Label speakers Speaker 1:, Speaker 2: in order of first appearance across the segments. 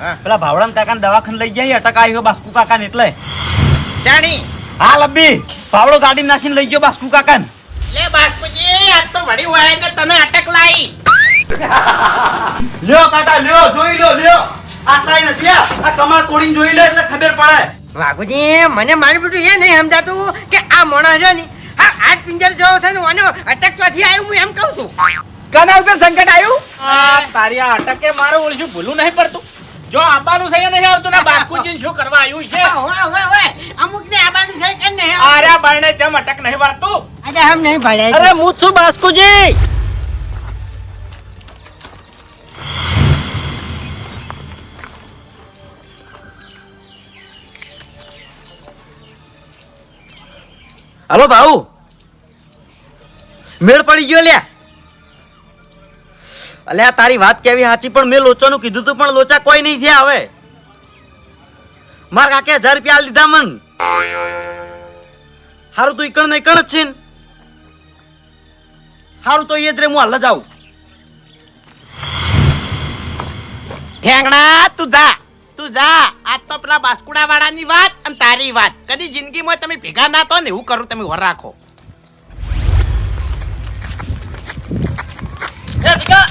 Speaker 1: હા.
Speaker 2: પેલા ભાવડાન કાકા દવાખાને લઈ જાય અટક આવ્યો બાસ્કુ કાકાને એટલે.
Speaker 1: જાણી.
Speaker 2: હા લબ્બી ભાવડો ગાડી નાખીને લઈ ગયો બાસ્કુ કાકા
Speaker 1: લે બાસ્કુજી આજ તો વળી હોય ને તને અટક લાઈ.
Speaker 2: લ્યો કાકા લ્યો જોઈ લ્યો લ્યો. આટલા નથી આ કમર તોડીને જોઈ લે એટલે ખબર પડે.
Speaker 1: વાઘુજી મને મારું બધું એ નહીં સમજાતું કે આ માણસ છે ને હા આજ પિંજર જેવો છે ને મને અટક ક્યાંથી આવ્યું હું એમ કહું છું.
Speaker 3: કના ઉપર સંકટ આવ્યું?
Speaker 4: આ તારી આ અટકે મારું ઓળશું ભૂલું નહીં પડતું? જો આબાનું થઈ નહીં આવતું ને બાસ્કુજી શું કરવા આવ્યું છે?
Speaker 1: અમુક ને આબાનું થઈ કે નહીં?
Speaker 4: આર્યા બારણે ચમ અટક નહીં વાળતું.
Speaker 1: અરે હમ નહીં પડે
Speaker 3: અરે હું છું બાસ્કુજી
Speaker 2: હલો ભાઉ. મેળ પડી ગયો લ્યા. અલ્યા તારી વાત કેવી સાચી? પણ મેં લોચાનું કીધું તું પણ લોચા કોઈ નહીં થયા હવે. માર કાકે હજાર રૂપિયા લીધા મન. હારું તું ઈકણ ને ઈકણ જ છે ને હારું તો એ જ રે હું હાલ જ આવું.
Speaker 1: ઠેંગણા તું જા તું જા. આજ તો પેલા બાસ્કુડા વાળાની વાત અને તારી વાત. કદી જિંદગીમાં તમે ભેગા ના તો ને એવું કરું તમે વર રાખો.
Speaker 3: એ ભીખા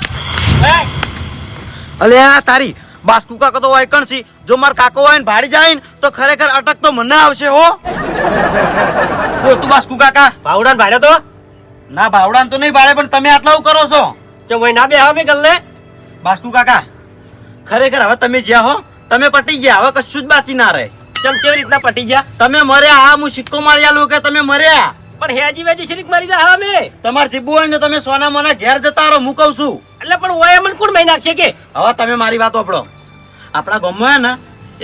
Speaker 3: એ
Speaker 2: આ તારી બાસ્કુ કાકો તો વાયકણ છે. જો માર કાકો હોય ને ભાડી જાય ને તો ખરેખર અટક તો મને આવશે હો. ઓ તું બાસ્કુ કાકા.
Speaker 3: ભાવડાન ભાડે તો?
Speaker 2: ના ભાવડાન તો નહીં ભાડે પણ તમે આટલા કરો છો.
Speaker 3: ચમ ભાઈ ના બે હવે ગલ્લે
Speaker 2: બાસ્કુ કાકા ખરેખર હવે તમે જ્યાં હો તમે પટી ગયા. હવે કશું જ બાચી ના રહે.
Speaker 3: ચમ કેવી રીતના પટી ગયા?
Speaker 2: તમે મર્યા. હા હું સિક્કો માર્યા લો કે તમે મર્યા?
Speaker 3: પણ હેજી વેજી શરીક મારી જા હા
Speaker 2: તમાર જીબુ હોય ને તમે સોના મોના ઘેર જતા રહો હું કહું છું.
Speaker 3: એટલે પણ ઓય મને કોણ મહી નાખશે કે?
Speaker 2: હવે તમે મારી વાત ઓપડો આપણા ગામમાં ને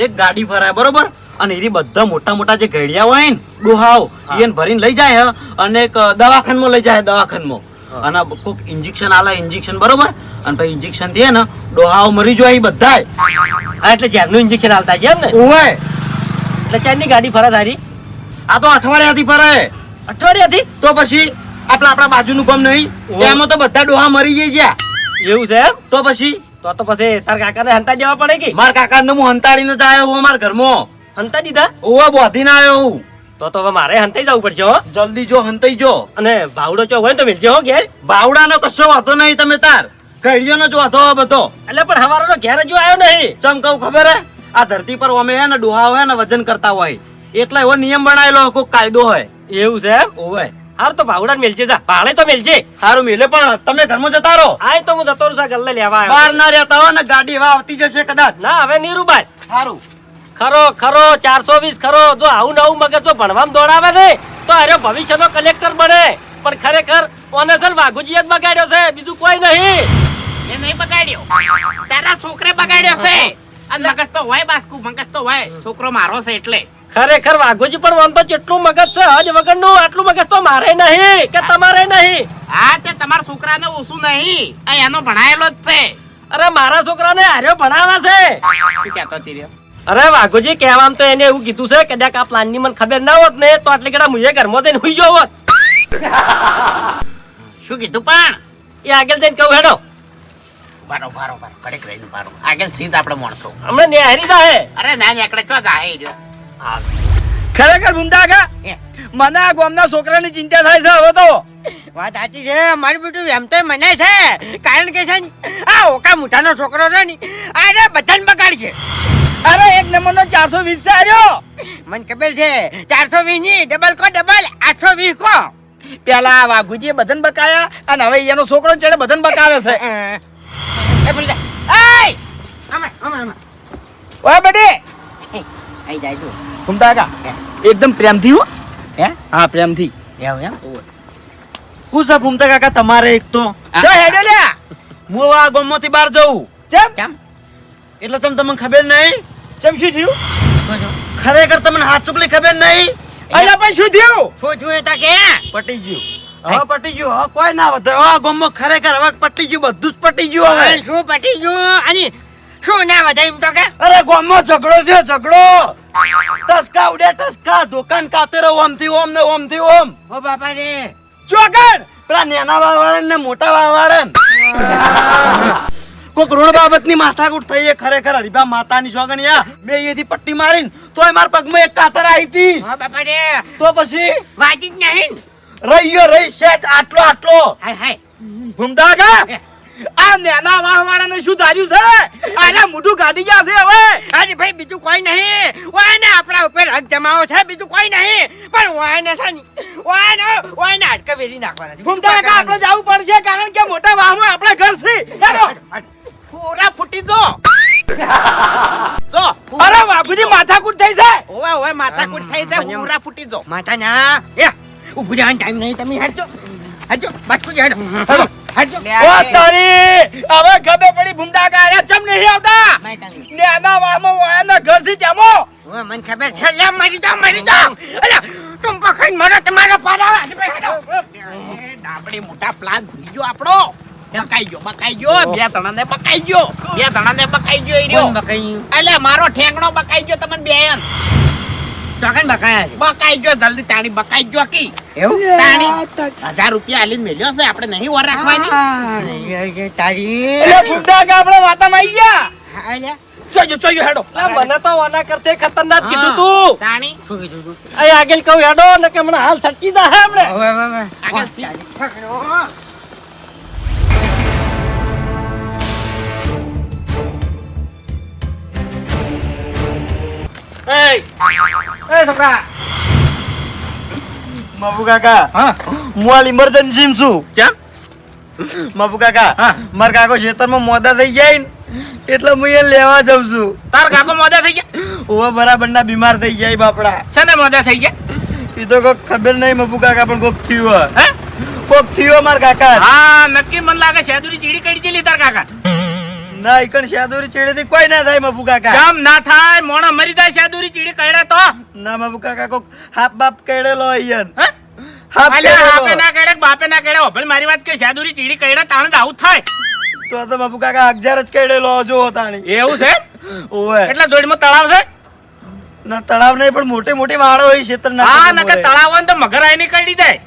Speaker 2: એક ગાડી ફરાય બરોબર? અને એની બધા મોટા મોટા જે ઘડિયા હોય ને ડોહાઓ એને ભરીને લઈ જાય હે અને એક દવાખાનમાં લઈ જાય દવાખાનમાં. અને કોક ઇન્જેક્શન આલે ઇન્જેક્શન બરોબર? અને પછી ઇન્જેક્શન દે ને ડોહાઓ મરી જાય બધા બધાય.
Speaker 3: એટલે ઝેરનું ઇન્જેક્શન આલતા છે એમ ને
Speaker 2: ઓય.
Speaker 3: એટલે ચારની ગાડી ફરા તારી?
Speaker 2: આ તો અઠવાડિયાથી ફરાય
Speaker 3: અઠવાડિયાથી?
Speaker 2: તો પછી આપણા આપણા બાજુનું ગામ નહીં. એમાં તો બધા ડોહા મરી જાય જ્યાં
Speaker 3: એવું છે એમ?
Speaker 2: તો પછી?
Speaker 3: તો તો પછી તાર કાકાને હંતા જવા પડે કે?
Speaker 2: મારા કાકાને હું હંતાડીને જ આવ્યો હું મારા ઘરમાં.
Speaker 3: હંતા દીધા?
Speaker 2: ઓવે બોધીને આવ્યો હું.
Speaker 3: તો તો હવે મારે હંતાઈ જવું પડશે હો.
Speaker 2: જલ્દી જો હંતાઈ જો.
Speaker 3: અને ભાવડો ચો હોય તો મિલજે હો ઘેર.
Speaker 2: બાવડાનો કશો વાંધો નહીં તમે તાર. કઈડિયોનો જ વાંધો હે બધો.
Speaker 3: એટલે પણ હવારો ઘેર જો આવ્યો નહીં.
Speaker 2: ચમ કહું ખબર હે? આ ધરતી પર અમે હે ને ડોહા હોય ને વજન કરતા હોય. એટલે એવો નિયમ બનાવેલો કોઈ કાયદો હોય.
Speaker 3: એવું છે
Speaker 2: ઓવે.
Speaker 3: હાર તો ભાવડા મેલજે જા. ભાડે તો મેલજે.
Speaker 2: હારું મેલે પણ તમે ઘરમાં જતા રહો.
Speaker 3: આય તો હું જતો રહું છું ગલ્લે લેવા
Speaker 2: બહાર ના રહેતા હોય ને ગાડી એવા આવતી જશે કદાચ.
Speaker 3: ના હવે નીરુભાઈ
Speaker 2: હારું.
Speaker 3: ખરો ખરો ચારસો વીસ ખરો. જો આવું નવું મગજ જો ભણવામાં દોડાવે ને તો અરે ભવિષ્યનો કલેક્ટર બને. પણ ખરેખર ઓને સર વાઘુજી જ બગાડ્યો છે બીજું કોઈ નહીં.
Speaker 1: એ નહીં બગાડ્યો. તારા છોકરે બગાડ્યો છે. અને મગજ તો હોય બાસ્કુ મગજ તો હોય. છોકરો મારો છે એટલે.
Speaker 3: ખરેખર વાઘુજી પણ વાંધો જેટલું મગજ છે હજ વગરનું આટલું મગજ તો મારે નહીં કે તમારે નહીં.
Speaker 1: હા તે તમારા છોકરાને ઓછું નહીં. આ એનો ભણાયેલો જ છે.
Speaker 3: અરે મારા છોકરાને હાર્યો ભણાવા છે.
Speaker 1: શું કહેતો હતી
Speaker 3: અરે વાઘુજી કહેવામ તો એને એવું કીધું છે કદાચ આ પ્લાનની મને ખબર ના હોત ને તો આટલી ગડા મુજે ઘરમાં જઈને હુઈ ગયો હોત.
Speaker 1: શું કીધું પણ?
Speaker 3: એ આગળ જઈને કહું હેડો.
Speaker 1: બારો બારો બારો કડક રહીને બારો આગળ સીધ આપણે માણસો
Speaker 3: હમણાં નેહરી જાહે
Speaker 1: અરે ના નીકળે ચો જાહે રહ્યો.
Speaker 3: ખરેખર મુંડા કા? મને આ ગામના છોકરાની ચિંતા થાય છે હવે તો.
Speaker 1: વાત સાચી છે મારું બેટું એમ તો મને છે. કારણ કે છે ને આ ઓકા મુઠાનો છોકરો છે ને અરે બધાને બગાડ છે
Speaker 3: અરે એક નંબરનો ચારસો વીસ સાર્યો
Speaker 1: મને ખબર છે ચારસો વીસની ડબલ કો ડબલ આઠસો વીસ કો.
Speaker 3: પેલા વાઘુજીએ બધન બકાયા અને હવે એનો છોકરો ચડે બધન બકાવે છે.
Speaker 1: એ બોલ
Speaker 3: ઓય બેટી.
Speaker 1: આઈ જાય તું.
Speaker 2: ઘૂમતા કા એકદમ પ્રેમથી હો.
Speaker 1: હે?
Speaker 2: હા પ્રેમથી.
Speaker 1: એવું એમ?
Speaker 2: હું સાહેબ ઘૂમતા કાકા તમારે એક તો.
Speaker 3: હેડે
Speaker 2: હું આ ગામમાંથી બહાર જઉં.
Speaker 3: ચમ
Speaker 1: કેમ?
Speaker 2: એટલે તમે તમને ખબર નહીં?
Speaker 3: ચમ શું થયું?
Speaker 2: ખરેખર તમને હાથ ચૂકલી ખબર નહીં?
Speaker 3: અલ્યા પણ શું થયું?
Speaker 1: શું છું એ કે?
Speaker 2: પટી ગયું. હવે પટી ગયું. હવે કોઈ ના વધે. હવે ગામમાં ખરેખર હવે પટી ગયું. બધું જ પટી ગયું હવે.
Speaker 1: શું પટી ગયું? અને શું ના વધારે એમ તો કે?
Speaker 2: અરે ગોમો ઝઘડો થયો ઝઘડો. ટસકા ઉડે ટસકા દુકાન કાતે રહો ઓમથી ઓમ ને ઓમથી ઓમ.
Speaker 1: ઓ બાપા રે
Speaker 2: ચોકડ પેલા નેના વાવાળા ને મોટા વાવાળા કોક રોડ બાબતની માથાકૂટ થઈ એ ખરેખર હરીભા માતાની સોગણિયા મેં અહીંયાથી પટ્ટી તો તોય મારા પગમાં એક કાતર આવી હતી.
Speaker 1: હા બાપા રે
Speaker 2: તો પછી?
Speaker 1: વાજી જ નહીં.
Speaker 2: રહી ગયો રહી છે આટલો આટલો.
Speaker 1: હાય હાય.
Speaker 5: ભૂમતા કા આ નેના વાહ વાળાને શું ધાર્યું છે? આને મોઢું કાઢી ગયા છે હવે.
Speaker 1: અરે ભાઈ બીજું કોઈ નહીં. ઓને આપણા ઉપર હક જમાવો છે બીજું કોઈ નહીં. પણ ઓને છે ને ઓને ઓયને હાડકા વેરી નાખવાના છે.
Speaker 5: ભૂમતા આપણે જવું પડશે કારણ કે મોટા વાહમાં આપણા ઘર છે.
Speaker 1: પૂરા ફૂટી દો જો
Speaker 5: અરે બાપુજી માથાકૂટ થઈ જાય
Speaker 1: ઓવે ઓવે માથાકૂટ થઈ જાય પૂરા ફૂટી જો. માથા ના એ ઊભું રહેવાનો ટાઈમ નહીં તમે હાજો હાજો બાજુ હેડો.
Speaker 5: હેડો.
Speaker 1: હટજો
Speaker 5: ઓ તારી! હવે ખબર પડી કા અરે ચમ નહીં આવતા? વાયાના તેમો
Speaker 1: મને ખબર છે. લે મરી અલા તું પકડ મરો તમારો
Speaker 5: ડાબડી મોટા પ્લાન બીજો આપણો. બકાઈ ગયો બકાઈ ગયો. બે બકાઈ ગયો. બે તણાને બકાઈ ગયો ઈ રહ્યો.
Speaker 1: કોણ
Speaker 5: એટલે મારો ઠેંગણો બકાઈ ગયો તમને બે એમ
Speaker 1: ચોકન બકાયા છે?
Speaker 5: બકાઈ ગયો જલ્દી તાણી બકાઈ ગયો કી.
Speaker 1: એવું
Speaker 5: હજાર રૂપિયા આલીને મેલ્યો છે આપણે નહીં વર રાખવાની
Speaker 1: તારી
Speaker 5: એટલે કે આપણે વાતામાં આવી ગયા
Speaker 1: હા, લે.
Speaker 5: ચોજો ચોજો હેડો
Speaker 6: મને તો આના કરતે ખતરનાક કીધું તું
Speaker 5: તાણી
Speaker 1: શું કીધું તું?
Speaker 6: અહીં આગળ કહું હેડો ને કે મને હાલ છટકી દા હમણે
Speaker 1: હવે, હવે.
Speaker 5: આગળ સી.
Speaker 1: પકડો.
Speaker 5: એ એ
Speaker 2: કાકા.
Speaker 5: હા.
Speaker 2: હું હાલ ઇમરજન્સી છું.
Speaker 5: ક્યાં
Speaker 2: મબુ કાકા
Speaker 5: હા.
Speaker 2: મારા કાકો ખેતરમાં મોદા થઈ જાય ને એટલે હું એ લેવા જાઉં છું.
Speaker 5: તાર કાકો મોદા થઈ ગયા?
Speaker 2: ઓવા બરાબરના બીમાર થઈ જાય બાપડા.
Speaker 5: શેને મોદા થઈ ગયા?
Speaker 2: એ તો કોક ખબર નહીં મબુ કાકા પણ કોક થયું
Speaker 5: હે?
Speaker 2: કોક થયો મારા કાકા.
Speaker 5: હા નક્કી મને લાગે શેદુરી ચીડી કડી જેલી તાર કાકા.
Speaker 2: ના ઈકણ શાદુરી ચેડેથી કોઈ ના થાય મબુ કાકા.
Speaker 5: કેમ ના થાય મોણા મરી જાય શાદુરી ચીડી કઈડે તો.
Speaker 2: ના મબુ કાકા કોક હાપ બાપ કઈડેલો
Speaker 5: અલ્યા આપે ના કઈડે બાપે ના કઈડે ઓભળ મારી વાત કે શાદુરી ચીડી કઈડે તાણ જ આવું થાય.
Speaker 2: તો તો મબુ કાકા અગજાર જ કેડેલો જો તાણી
Speaker 5: એવું છે?
Speaker 2: ઓવે.
Speaker 5: એટલે જોડીમાં તળાવ છે?
Speaker 2: ના તળાવ નહીં પણ મોટી મોટી વાળો હોય છે
Speaker 5: હા નકર તળાવ હોય તો મગર આઈ નીકળી જાય.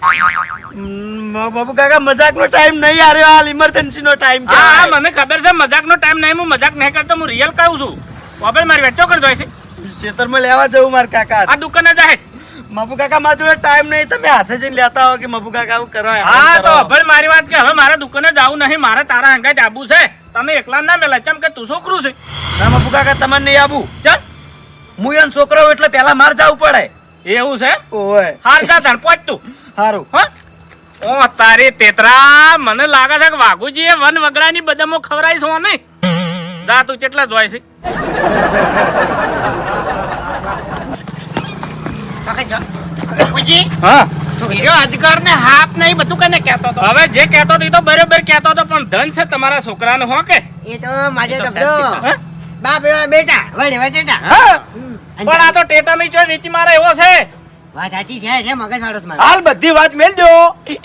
Speaker 2: બાબુ કાકા મજાક નો ટાઈમ નહીં આવ્યો. હાલ ઇમરજન્સી નો ટાઈમ
Speaker 5: હા હા મને ખબર છે મજાક નો ટાઈમ નહીં હું મજાક નહીં કરતો હું રિયલ કહું છું. મોબાઈલ મારી વાત ચોકર જોઈ છે
Speaker 2: ખેતરમાં લેવા જવું મારા કાકા.
Speaker 5: આ દુકાને જાય.
Speaker 2: મબુ કાકા મારા જોડે ટાઈમ નહીં. તમે હાથે જઈને લેતા હો કે મબુ કાકા આવું કરો
Speaker 5: હા તો ભાઈ મારી વાત કે હવે મારા દુકાને જવું નહીં મારે તારા હંગાઈ આબુ છે. તમે એકલા ના મેલા ચમ કે તું છોકરું છે.
Speaker 2: ના મબુ કાકા તમને નહીં આવું
Speaker 5: ચાલ.
Speaker 2: હું એનો છોકરો એટલે પેલા માર જવું પડે.
Speaker 5: એવું છે?
Speaker 2: ઓય.
Speaker 5: હાર જા તાર પહોંચ તું.
Speaker 2: સારું
Speaker 5: હા? ઓ તારી તેતરા મને લાગે છે કે વાઘુજી એ વન વગડાની બદામો ખવરાઈ છો ને જા તું કેટલા જોય છે? હા?
Speaker 1: હીરો અધિકાર ને હાપ નહીં બધું કને કહેતો હતો?
Speaker 5: હવે જે કહેતો હતો તો બરોબર કહેતો હતો પણ ધન છે તમારા છોકરાનો હો કે?
Speaker 1: એ તો
Speaker 5: એ તો
Speaker 1: બાપ એવા બેટા વડે વટેટા
Speaker 5: પણ આ તો ટેટા નહીં ચોય વેચી મારે એવો છે.
Speaker 1: વાત સાચી છે છે મગજ વાળો જ મારો.
Speaker 5: હાલ બધી વાત મેલ દો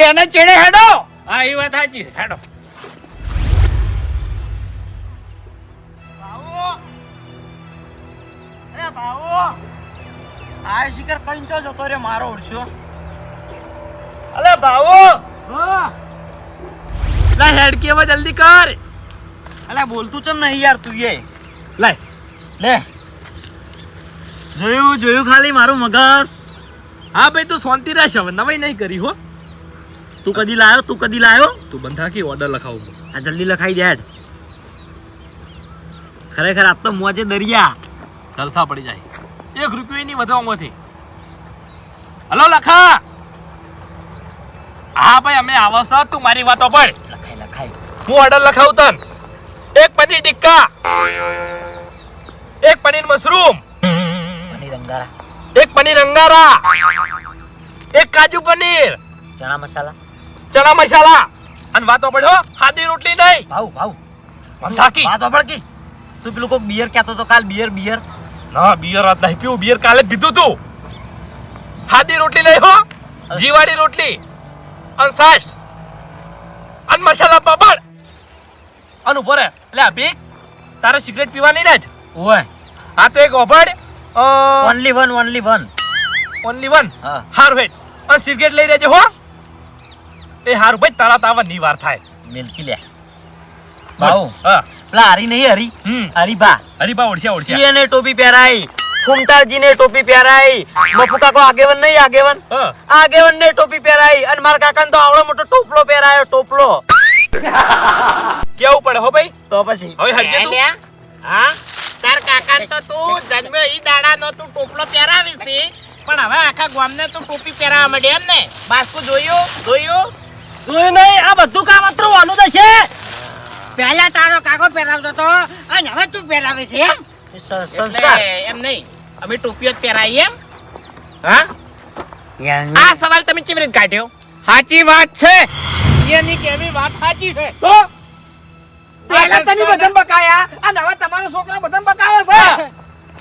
Speaker 5: એને ચેડે હેડો. હા એ વાત સાચી છે. હેડો.
Speaker 2: અરે ભાવો. આ શિખર કંચો જતો રે મારો ઓળશો અલે ભાવો.
Speaker 5: લા હેડકી હવે જલ્દી કર.
Speaker 2: અલા બોલતું ચમ નહીં યાર તું એ?
Speaker 5: લાય
Speaker 2: લે. જોયું જોયું ખાલી મારું મગજ.
Speaker 6: હા ભાઈ તું શાંતિ રાખ હવે નવાઈ નહીં કરી હો.
Speaker 2: તું કદી લાયો તું કદી લાયો?
Speaker 6: તું બંધા કે ઓર્ડર લખાવું.
Speaker 2: આ જલ્દી લખાઈ દે હેડ. ખરેખર આ તો મોજે દરિયા.
Speaker 6: જલસા પડી જાય. એક રૂપિયો નહીં વધુ આમાંથી. હલો લખા. હા ભાઈ અમે આવો છો તું મારી વાતો પડ
Speaker 2: લખાય લખાય.
Speaker 6: હું ઓર્ડર લખાવું તન. એક પનીર ટિક્કા. એક પનીર મશરૂમ.
Speaker 2: પનીર અંગારા.
Speaker 6: એક પનીર અંગારા એક કાજુ પનીર.
Speaker 2: ચણા મસાલા.
Speaker 6: ચણા મસાલા. અને વાતો પડ્યો હાદી રોટલી નહીં.
Speaker 2: ભાવ ભાવ.
Speaker 6: થાકી.
Speaker 2: વાતો પડકી. તું પેલું કોક બિયર કહેતો તો કાલ બિયર બિયર
Speaker 6: ના બિયર આજ નહીં. પીવું બિયર કાલે પીધું તું. હાદી રોટલી નહીં હો. જીવાડી રોટલી. અને સાસ અને મસાલા પાપડ. અને ઊભો રે એટલે અભિક તારે સિગરેટ પીવાની ને જ.
Speaker 2: ઓય.
Speaker 6: આ તો એક ઓભડ.
Speaker 2: Only one only one
Speaker 6: only one હાર વેટ અને સિગરેટ લઈ લેજે હો. એ હાર ભાઈ તારા તાવા ની વાર થાય.
Speaker 2: મિલકી લે. બાઉ.
Speaker 3: હા.
Speaker 2: પેલા હરી નહીં હરી. હરીભા.
Speaker 3: હરીબા ઓળખ્યા ઓળખ્યા.
Speaker 2: ઈ એને ટોપી પહેરાઈ. ફૂમતાજીને ટોપી પહેરાઈ. મફુ કાકો આગેવન નહીં આગેવન.
Speaker 3: હા.
Speaker 2: આગેવન ને ટોપી પહેરાઈ. અને મારા કાકા તો આવડો મોટો ટોપલો પહેરાયો ટોપલો.
Speaker 3: કેવું પડે હો ભાઈ?
Speaker 2: તો પછી.
Speaker 3: હવે હરજે તું.
Speaker 4: હા. તાર કાકા તો તું જન્મ્યો ઈ દાડાનો તું ટોપલો પહેરાવી છે પણ હવે આખા ગામને તું ટોપી પહેરાવા માંડી એમ ને બાસ્કુ જોયું? જોયું?
Speaker 1: જોયું નહીં આ બધું કામ અત્રવાનું તો છે. પહેલા તારો કાકો પહેરાવતો તો અને હવે તું પહેરાવે છે એમ
Speaker 2: સંસ્કાર.
Speaker 4: એમ નહીં અમે ટોપીઓ જ પહેરાવી એમ. હા? આ સવાલ તમે કેવી રીતે કાઢ્યો? સાચી વાત છે. એની કેવી વાત સાચી છે?
Speaker 1: તો? પહેલા તમે બધાને બકાયા અને હવે તમારા છોકરા બધા બકાવે છે.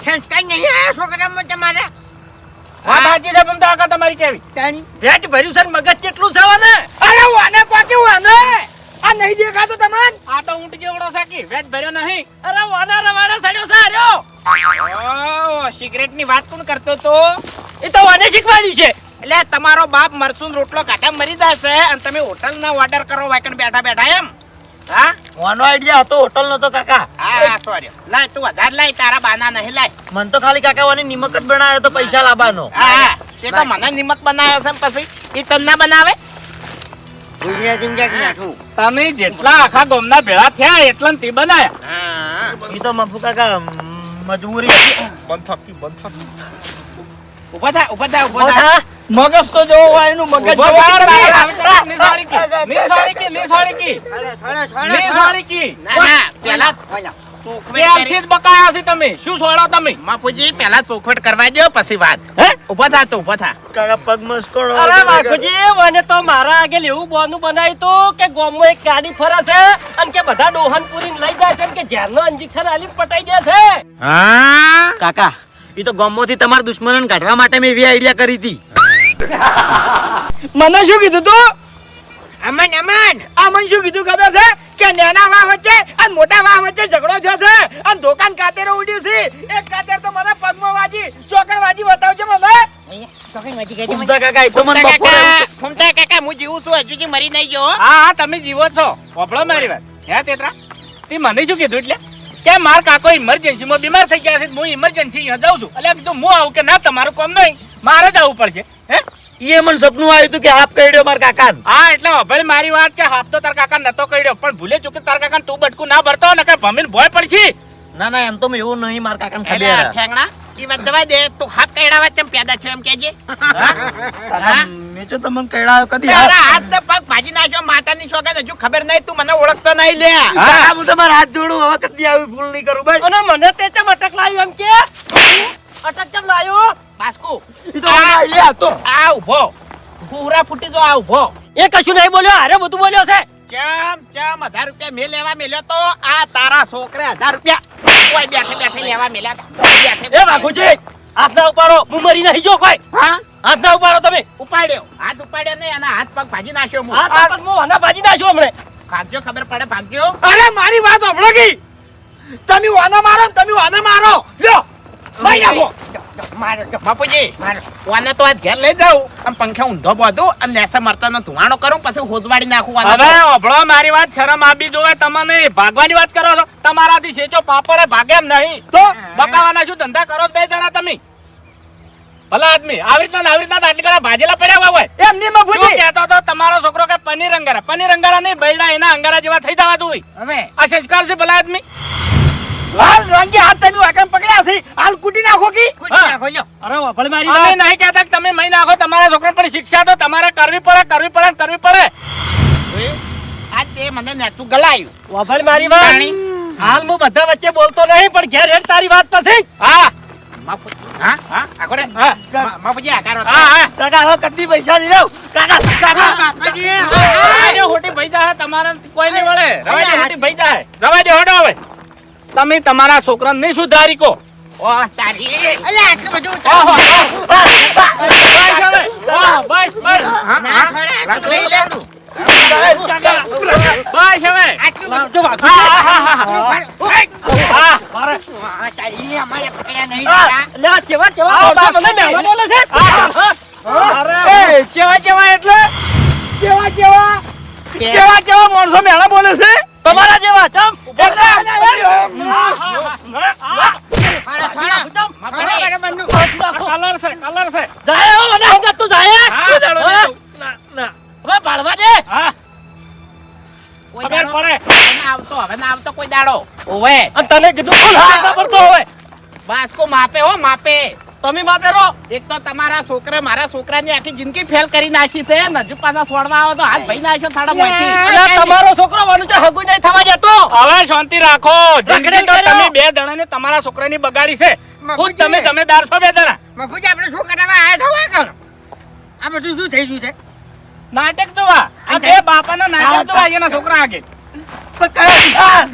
Speaker 1: સંસ્કાર નહીં આયા છોકરામાં તમારે.
Speaker 4: હા સાચી છે પણ આકા તમારી કેવી?
Speaker 1: તાણી.
Speaker 6: પેટ ભર્યું છે મગજ કેટલું છે ને
Speaker 1: અરે વાને કોકે વાને આ નહીં દેખાતો તમને?
Speaker 4: આ તો ઊંટ જેવડો છે કે વેટ ભર્યો નહીં.
Speaker 6: અરે વાના રવાના સડ્યો છે અરે
Speaker 4: ઓ સિગરેટની વાત કોણ કરતો તો
Speaker 6: એ તો વાને શીખવાડ્યું છે.
Speaker 4: એટલે તમારો બાપ મરસુન રોટલો કાઢા મરી જશે અને તમે હોટલ ના ઓર્ડર કરો વાકણ બેઠા બેઠા એમ. હા?
Speaker 2: વાનો આઈડિયા હતો હોટલ નો તો કાકા.
Speaker 4: હા સોરી. લાય તું વધારે લાય તારા બાના નહીં લાય.
Speaker 2: મન તો ખાલી કાકા વાની નિમક જ બનાવ્યો તો પૈસા લાવવાનો.
Speaker 4: હા હા. તે તો મને નિમક બનાવ્યો છે પછી. એ તને બનાવે? તમે જેટલા આખા ગોમના ભેળા થયા એટલા તે બનાયા.
Speaker 2: એ તો મફુ કાકા મજબૂરી
Speaker 3: બંધ થાકી બંધ થાકી.
Speaker 4: ઊભા થા ઊભા થા ઊભા થા?
Speaker 6: મગજ તો જોવો હોય એનું મગજ.
Speaker 4: ના, ના, થા થા.
Speaker 6: મારા આગળ એવું બોનું બનાવ્યું તો કે ગામમાં એક ગાડી ફરે છે અને કે બધા ડોહન લઈ જાય છે કે ઝેરનો ઇન્જેક્શન આલી પટાઈ દે છે.
Speaker 2: કાકા એ તો ગમોથી તમારા દુશ્મન કાઢવા માટે મેં એવી આઈડિયા કરી હતી.
Speaker 6: મને શું કીધું તું?
Speaker 1: અમન અમન!
Speaker 6: આ મને શું કીધું ખબર છે? કે નાના વાહ વચ્ચે અને મોટા વાહ વચ્ચે ઝઘડો થયો છે અને દુકાન કાતેરો ઉડ્યું છે. એક કાતેર તો મને પગમાં વાજી ચોકડ વાજી બતાવજો મને.
Speaker 2: કાકા
Speaker 4: હું જીવું છું હજુ મરી નહીં ગયો.
Speaker 5: હા હા તમે જીવો છો. વફળો મારી વાત. હે તેતરા? તે મને શું કીધું એટલે? કે માર કાકો ઇમરજન્સી માં બીમાર થઈ ગયા છે હું ઇમરજન્સી જાઉં છું. એટલે કીધું હું આવું કે ના તમારું કામ નહીં. મારે જ આવવું પડશે હે?
Speaker 2: મને સપનું આવ્યું હતું કે આપ કહી મારા કાકા
Speaker 5: હા એટલે ભાઈ મારી વાત કે હાફ તો તાર કાકા નતો કર્યો પણ ભૂલે ચૂકે તાર કાકા તું બટકું ના ભરતો ને કે ભમીને ભોય પડશે.
Speaker 2: ના ના એમ તો મેં એવું નહીં મારા
Speaker 4: કાકા
Speaker 2: ખબર.
Speaker 4: ઠેંગણા ઈ વાત દવા દે તું હાથ કઈડાવા તેમ પેદા છે એમ કેજે
Speaker 2: મેં જો તમને કઈડાયો કદી
Speaker 4: તારા હાથ. ને પગ ભાજી નાખ્યો માતાની છોકરા હજુ ખબર નહીં તું મને ઓળખતો નહીં લે.
Speaker 2: હું? તમારા હાથ જોડું હવે કદી આવી ભૂલ નહીં કરું બસ.
Speaker 6: અને મને તે ચમ અટક લાવ્યું એમ કે? અટક ચમ લાવ્યું
Speaker 4: બાસ્કુ.
Speaker 2: ઈ તો આ લે તો
Speaker 4: આ ઊભો પૂરા ફૂટી જો આ ઊભો
Speaker 6: એ કશું નહીં બોલ્યો? અરે બધું બોલ્યો છે.
Speaker 4: ચમ ચમ હજાર રૂપિયા મેં લેવા મેલ્યો તો આ તારા છોકરે હજાર રૂપિયા. કોઈ બેઠે બેઠે લેવા મેલ્યા બેઠે
Speaker 6: એ. વાઘુજી હાથ ના ઉપાડો. હું મરી નહીં જો કોઈ.
Speaker 4: હા?
Speaker 6: હાથ ના ઉપાડો તમે.
Speaker 4: ઉપાડ્યો. હાથ ઉપાડ્યો નહીં અને હાથ પગ ભાજી નાખ્યો હું.
Speaker 6: હાથ પગ હું આના ભાજી નાખ્યો હમણે.
Speaker 4: ભાગ્યો ખબર પડે ભાગ્યો?
Speaker 1: અરે મારી વાત સાંભળો કી. તમે વાના મારો તમે વાના મારો. લ્યો. નાખો. મારો
Speaker 4: બાપુજી વાને તો આજ ઘેર લઈ જાઉં. આમ પંખે ઊંધો બોધું અને નેસે મરચાનો ધુવાણો કરું પછી હોજવાડી નાખું
Speaker 5: હવે
Speaker 4: તો.
Speaker 5: મારી વાત શરમ આપી જોવે તમને ભાગવાની વાત કરો છો. તમારાથી સેચો પાપડે ભાગે એમ નહીં. તો બકાવાના શું ધંધા કરો બે જણા તમે? ભલા આદમી આવી રીતના આવી રીતના આટલી ઘણા ભાજેલા પડ્યા હોય
Speaker 6: એમની
Speaker 5: શું
Speaker 6: મફુજી
Speaker 5: કહેતો તો તમારો છોકરો કે પનીર અંગારા. પનીર અંગારા નહીં બૈડા એના અંગારા જેવા થઈ જવા હોય
Speaker 1: હવે
Speaker 5: આ સંસ્કાર છે ભલા આદમી?
Speaker 6: લાલ રંગે હાથ તમે વાકણ પકડ્યા છે. હાલ કુટી નાખો કી.
Speaker 1: નાખો લ્યો.
Speaker 6: અરે વફળ મારી
Speaker 5: અમે નહીં કહેતા કે તમે મહી નાખો તમારા છોકરા પણ શિક્ષા તો તમારે કરવી પડે કરવી પડે કરવી પડે.
Speaker 4: આ તે મને નેટું ગલાયું.
Speaker 6: વફળ મારી વાત હાલ હું બધા વચ્ચે બોલતો નહીં પણ ઘેર હેડ તારી વાત પછી
Speaker 5: હા.
Speaker 4: માફુ- હા? હા
Speaker 5: હા.
Speaker 4: મા- માફુજી આકાર
Speaker 5: હા હા.
Speaker 2: કાકા હવે કદી પૈસા નહીં લઉં કાકા કાકા.
Speaker 1: બાપાજી.
Speaker 5: આને હોટી ભઈ જાય તમારે કોઈ નહીં મળે રવા દે હોટી ભઈ જાય રવા દે હવે. તમે તમારા છોકરાને નહીં સુધારી કો.
Speaker 1: કેવા
Speaker 6: કેવા કેવા ચેવા? માણસો મેળા બોલે છે?
Speaker 5: તમારા જેવા ચમ
Speaker 6: તને કીધું
Speaker 4: બાસ્કો માપે હો માપે.
Speaker 6: તમે માપે રો
Speaker 4: એક તો તમારા છોકરા મારા છોકરાની આખી જિંદગી ફેલ કરી નાખી છે. નજુ પાછા છોડવા આવો તો હાથ ભાઈ નાખ્યો થાડા માંથી
Speaker 6: અલ્યા તમારો છોકરો વાનું હગુ નહીં થવા જતો
Speaker 5: હવે શાંતિ રાખો. જિંદગી તો તમે બે જણાને તમારા છોકરાની બગાડી છે. ખુદ. તમે જમેદાર છો બે જણા.
Speaker 1: બાપુજી, આપણે શું કરવા આયા થવા કરો. આ બધું શું થઈ ગયું છે?
Speaker 5: નાટક જોવા. આ બે બાપાના નાટક જોવા એના છોકરા આગે હા.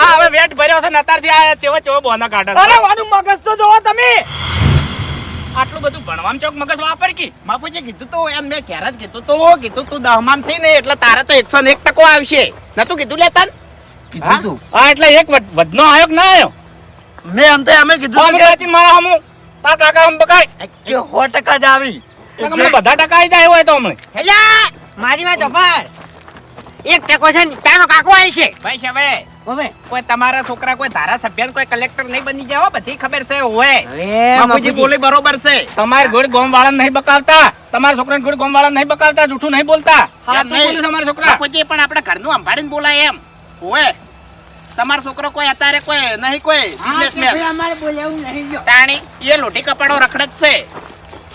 Speaker 5: આ હવે વેટ ભર્યો છે નતારથી આ ચેવો ચેવો બોના કાઢે
Speaker 6: અરે વાનું મગજ તો જોવો તમે.
Speaker 5: આટલું બધું ભણવામાં ચોક મગજ વાપર કી.
Speaker 4: બાપુજી કીધું તો એમ મેં ક્યારે જ કીધું તો કીધું તું દહમામ થઈ ને એટલે તારે તો એકસો ને એક ટકો આવશે. નતું કીધું લેતા
Speaker 2: કીધું તું.
Speaker 5: હા એટલે એક વધનો આયો કે ના આયો?
Speaker 2: મેં એમ તો અમે કીધું કે-
Speaker 5: મારા હમું. તા કાકા હમ બકાય
Speaker 2: કે હો ટકા જ આવી.
Speaker 5: તમને બધા ટકા આવી જાય હોય તો હમણાં.
Speaker 1: હેલા, મારી વાત સાંભળ. એક ટકો છે ને તારો કાકો આવી છે.
Speaker 4: ભાઈ છે હવે કોઈ તમારા છોકરા કોઈ ધારાસભ્ય કોઈ કલેક્ટર નહીં બની જાય બધી ખબર છે હોય
Speaker 1: હવે
Speaker 4: બાપુજી બોલે બરોબર છે.
Speaker 5: તમારી ઘોડી ગોમ વાળા નહીં બકાવતા. તમારા છોકરાને ઘોડી ગોમ વાળા નહીં બકાવતા જૂઠું નહીં બોલતા. તમારા છોકરા.
Speaker 4: બાપુજી પણ આપણે ઘરનું સંભાળીને બોલાય એમ. હોય તમારો છોકરો કોઈ અત્યારે કોઈ નહીં કોઈ
Speaker 1: અમારે બોલાવું નહીં જો.
Speaker 4: તાણી એ લોટી કપાડો રખડે જ છે.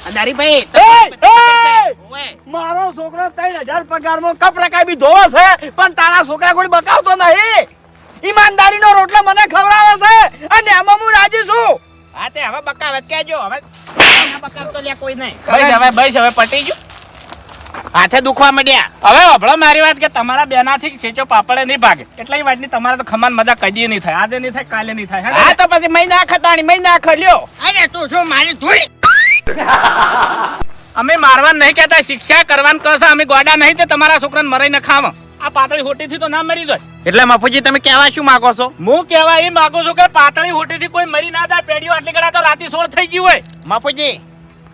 Speaker 4: અને હરીભાઈ
Speaker 6: એ, એ!
Speaker 4: હોય.
Speaker 6: મારો છોકરો ત્રણ હજાર પગારમાં કપ રકાઈ બી ધોવો છે પણ તારા છોકરા કોઈ બકાવતો નહીં. ઈમાનદારીનો રોટલો મને ખવડાવે છે અને એમાં હું રાજી છું.
Speaker 4: હા તે હવે બકાવત કેજો હવે બકાવતો કોઈ નહીં.
Speaker 5: હવે બસ હવે પટી ગયું.
Speaker 4: હાથે દુખવા માંડ્યા.
Speaker 5: હવે હભળો મારી વાત કે તમારા બેનાથી સેચો પાપડે નહીં ભાગે. એટલે એ વાતની તમારે તો ખમાન મજા કદી નહીં થાય. આજે નહીં થાય કાલે નહીં થાય.
Speaker 4: હા તો પછી મહી નાખ તાણી મહી નાખ લ્યો
Speaker 1: અરે તું શું મારી ધૂળ?
Speaker 5: અમે મારવા નહીં કહેતા શિક્ષા કરવાનું કહશે અમે ગોડા નહીં તે તમારા છોકરાને મરાઈને ખાવ. આ પાતળી હોટીથી તો ના મરી જાય.
Speaker 4: એટલે મફુજી તમે કહેવા શું માંગો છો?
Speaker 5: હું કહેવા એ માંગુ છું કે પાતળી હોટીથી કોઈ મરી ના જાય પેઢીઓ આટલી ગળા તો રાતી સોળ થઈ ગઈ હોય.
Speaker 4: મફુજી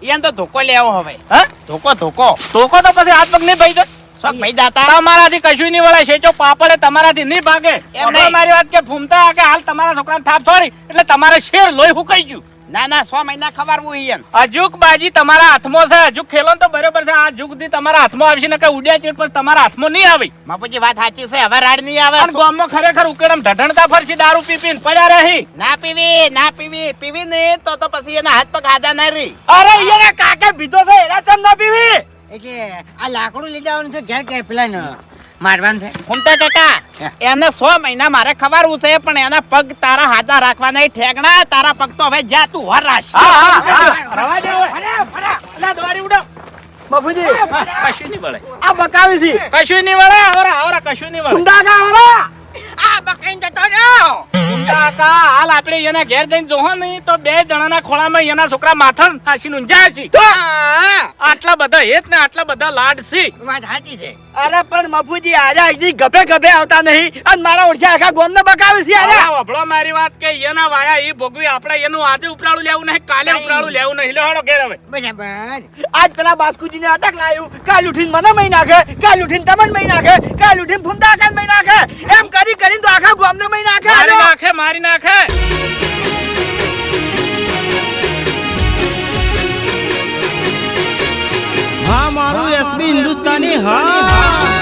Speaker 4: એને તો ધોકો લેવો હવે.
Speaker 5: હા?
Speaker 4: ધોકો ધોકો.
Speaker 5: ધોકો તો પછી હાથ પગ નહીં ભાઈ
Speaker 4: શોખ ભાઈ દાતા.
Speaker 5: તમારાથી કશું નહીં વળે શેચો પાપડે તમારાથી નહીં ભાગે.
Speaker 4: એમ
Speaker 5: મારી વાત કે ફૂમતા કે હાલ તમારા છોકરાને થાપ છોડી એટલે તમારે શેર લોહી હુકાઈ ગયું.
Speaker 4: ના ના સો મહિના ખવારવું ઈયન
Speaker 5: અજુક બાજી તમારા હાથમાં છે. અજુક ખેલો તો બરોબર છે. આ જુગ દી તમારા હાથમાં આવશે ને કઈ ઉડ્યા ચીડ પછી તમારા હાથમાં નહીં આવી.
Speaker 4: બાપુજી વાત સાચી છે. હવે રાડ નહીં આવે.
Speaker 5: અને ગામમાં ખરેખર ઉકેડમ ઢઢણતા ફરશી દારૂ પીપીન પડ્યા રહી.
Speaker 4: ના પીવી ના પીવી. પીવી નહીં તો તો પછી એના હાથ પગ આદા ના રહી.
Speaker 6: અરે ઈયને કાકે પીધો છે એના ચમ ના પીવી?
Speaker 1: એટલે આ લાકડું લઈ જવાનું છે ઘેર કે પેલા ને મારવાનું છે.
Speaker 4: ઘૂમતા કાકા એને સો મહિના મારે ખબર છે પણ એના પગ તારા હાથા રાખવા નહીં ઠેકણા તારા પગ તો હવે જા તું વર રાખ
Speaker 5: હા હા હા. રવા દે અલા દોડી ઉડો.
Speaker 6: મફુજી
Speaker 5: કશું નહીં વળે.
Speaker 6: આ બકાવી છે.
Speaker 5: કશું નહીં વળે આવરા આવરા કશું નહીં વળે.
Speaker 6: ઊંડા કા વાળા
Speaker 1: આ બકાઈને જતો રહ્યો.
Speaker 5: કાકા હાલ આપણે એના ઘેર જઈને જોહો નહીં તો બે જણાના ખોળામાં એના છોકરા માથણ નાસીને ઊંઝાયા છે. આટલા બધા હેત ને આટલા બધા લાડ છે.
Speaker 1: વાત સાચી છે.
Speaker 6: અરે પણ મફુજી આજે હજી ગભે ગભે આવતા નહીં. અને મારા ઓળખ્યા આખા ગોમને બકાવી છે અરે
Speaker 5: અભળો મારી વાત કે એના વાયા એ ભોગવી આપણે એનું આજે ઉપરાળું લેવું નહીં કાલે ઉપરાળું લેવું નહીં. લે હડો ઘેર હવે.
Speaker 1: બરાબર.
Speaker 6: આજ પેલા બાસ્કુજીને અટક લાયું. કાલ ઉઠીને મને મહી નાખે કાલ ઉઠીને તમને મહી નાખે કાલ ઉઠીને ફૂમતા કાલ મહી નાખે. એમ કરી કરીને તો આખા ગામને મય નાખે
Speaker 5: મારી. નાખે મારી નાખે
Speaker 7: હા મારું એસબી હિન્દુસ્તાની હા